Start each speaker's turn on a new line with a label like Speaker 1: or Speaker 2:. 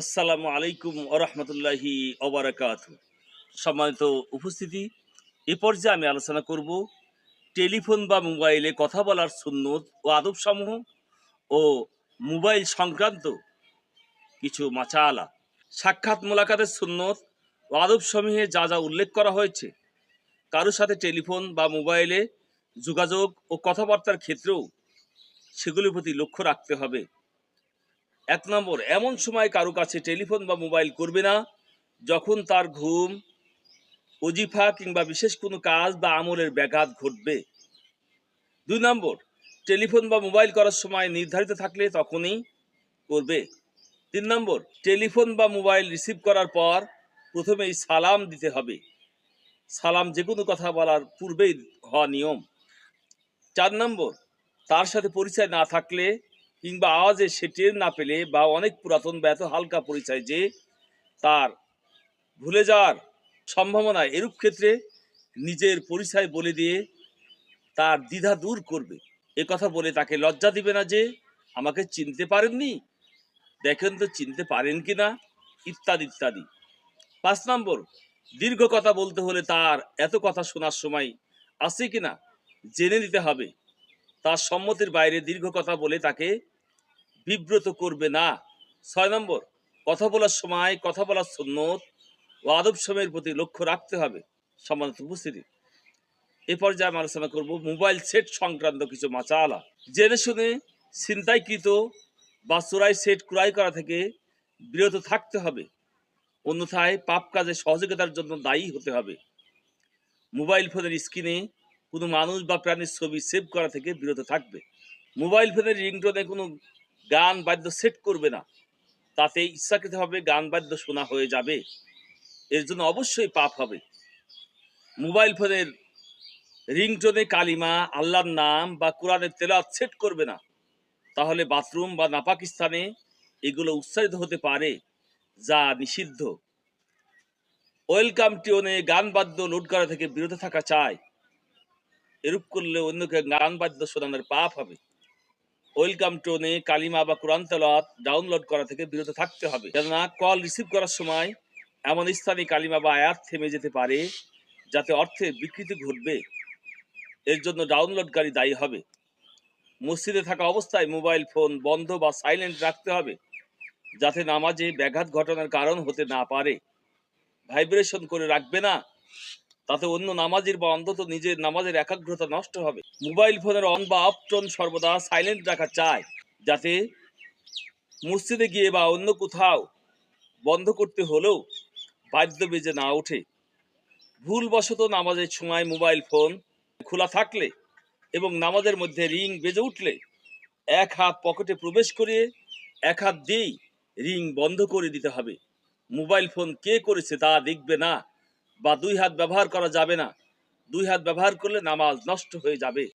Speaker 1: আসসালামু আলাইকুম ওরহমতুল্লাহি ওবরাকাত সম্মানিত উপস্থিতি, এ পর্যায়ে আমি আলোচনা করব টেলিফোন বা মোবাইলে কথা বলার সুন্নত ও আদবসমূহ ও মোবাইল সংক্রান্ত কিছু মাচালা সাক্ষাৎ মোলাকাতের সুন্নত ও আদবসমূহে যা যা উল্লেখ করা হয়েছে কারোর সাথে টেলিফোন বা মোবাইলে যোগাযোগ ও কথাবার্তার ক্ষেত্রেও সেগুলির প্রতি লক্ষ্য রাখতে হবে। এক নম্বর, এমন সময় কারও কাছে টেলিফোন বা মোবাইল করবে না, যখন তার ঘুম অজিফা কিংবা বিশেষ কোনো কাজ বা আমলের ব্যাঘাত ঘটবে। দুই নম্বর, টেলিফোন বা মোবাইল করার সময় নির্ধারিত থাকলে তখনই করবে। তিন নম্বর, টেলিফোন বা মোবাইল রিসিভ করার পর প্রথমেই সালাম দিতে হবে। সালাম যে কোনো কথা বলার পূর্বেই হওয়া নিয়ম। চার নম্বর, তার সাথে পরিচয় না থাকলে কিংবা আওয়াজে সে টের না পেলে বা অনেক পুরাতন বা এত হালকা পরিচয় যে তার ভুলে যাওয়ার সম্ভাবনা এরূপ ক্ষেত্রে নিজের পরিচয় বলে দিয়ে তার দ্বিধা দূর করবে। এ কথা বলে তাকে লজ্জা দিবে না যে আমাকে চিনতে পারেননি। দেখেন তো চিনতে পারেন কি না? ইত্যাদি ইত্যাদি। পাঁচ নম্বর, দীর্ঘ কথা বলতে হলে তার এত কথা শোনার সময় আছে কিনা জেনে নিতে হবে। তার সম্মতির বাইরে দীর্ঘ কথা বলে তাকে বিব্রত করবে না। ছয় নম্বর, কথা বলার সময় কথা বলার সুন্নত ও আদব সময়ের প্রতি লক্ষ্য রাখতে হবে। সম্মানিত উপস্থিতি, এ পর্যায়ে আমি আলোচনা করব মোবাইল সেট সংক্রান্ত কিছু মাচালা জেনে শুনে ছিনতাইকৃত বা চোরাই সেট ক্রয় করা থেকে বিরত থাকতে হবে। অন্যথায় পাপ কাজে সহযোগিতার জন্য দায়ী হতে হবে। মোবাইল ফোনের স্ক্রিনে কোনো মানুষ বা প্রাণীর ছবি সেভ করা থেকে বিরত থাকবে। মোবাইল ফোনের রিংটোনে কোনো গান, বাদ্য সেট করবে না। তাতে ইচ্ছাকৃতভাবে গান, বাদ্য শোনা হয়ে যাবে। এর জন্য অবশ্যই পাপ হবে। মোবাইল ফোনের রিংটোনে কালিমা, আল্লাহর নাম বা কোরআনের তেলাওয়াত সেট করবে না। তাহলে বাথরুম বা নাপাকিস্তানে এগুলো উচ্চারিত হতে পারে, যা নিষিদ্ধ। ওয়েলকাম টিওনে গান, বাদ্য লোড করা থেকে বিরত থাকা চায় এরূপ করলে অন্যকে গান বাদ্য শোনানোর পাপ হবে। ওয়েলকাম টোনে কালিমা বা কোরআন তেলাওয়াত ডাউনলোড করা থেকে বিরত থাকতে হবে। কেননা কল রিসিভ করার সময় এমন স্থানে কালিমা বা আয়াত থেমে যেতে পারে, যাতে অর্থে বিকৃতি ঘটবে। এর জন্য ডাউনলোডকারী দায়ী হবে। মসজিদে থাকা অবস্থায় মোবাইল ফোন বন্ধ বা সাইলেন্ট রাখতে হবে, যাতে নামাজে ব্যাঘাত ঘটনার কারণ হতে না পারে। ভাইব্রেশন করে রাখবে না। তাতে অন্য নামাজের বা অন্তত নিজের নামাজের একাগ্রতা নষ্ট হবে। মোবাইল ফোনের অন বা অফ টোন সর্বদা সাইলেন্ট রাখা চায় যাতে মসজিদে গিয়ে বা অন্য কোথাও বন্ধ করতে হলেও বাদ্য বেজে না ওঠে। ভুলবশত নামাজের সময় মোবাইল ফোন খোলা থাকলে এবং নামাজের মধ্যে রিং বেজে উঠলে এক হাত পকেটে প্রবেশ করিয়ে এক হাত দিয়েই রিং বন্ধ করে দিতে হবে। মোবাইল ফোন কে করেছে তা দেখবে না। বা দুই হাত ব্যবহার করা যাবে না। দুই হাত ব্যবহার করলে নামাজ নষ্ট হয়ে যাবে।